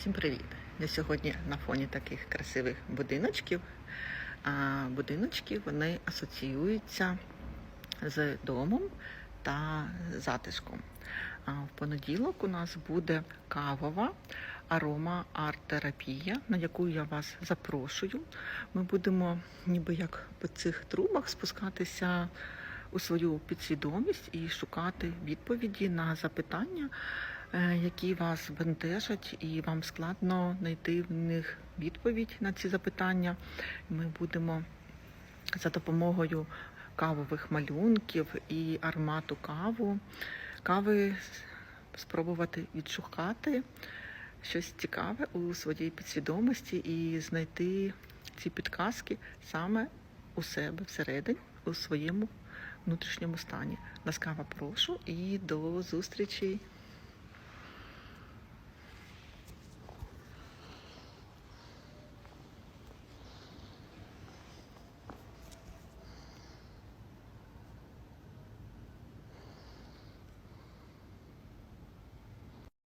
Всім привіт! Я сьогодні на фоні таких красивих будиночків. А будиночки вони асоціюються з домом та затишком. А в понеділок у нас буде кавова арома арт-терапія, на яку я вас запрошую. Ми будемо ніби як по цих трубах спускатися у свою підсвідомість і шукати відповіді на запитання, які вас бентежать, і вам складно знайти в них відповідь на ці запитання. Ми будемо за допомогою кавових малюнків і аромату каву, кави спробувати відшукати щось цікаве у своїй підсвідомості і знайти ці підказки саме у себе всередині, у своєму внутрішньому стані. Ласкаво прошу і до зустрічі!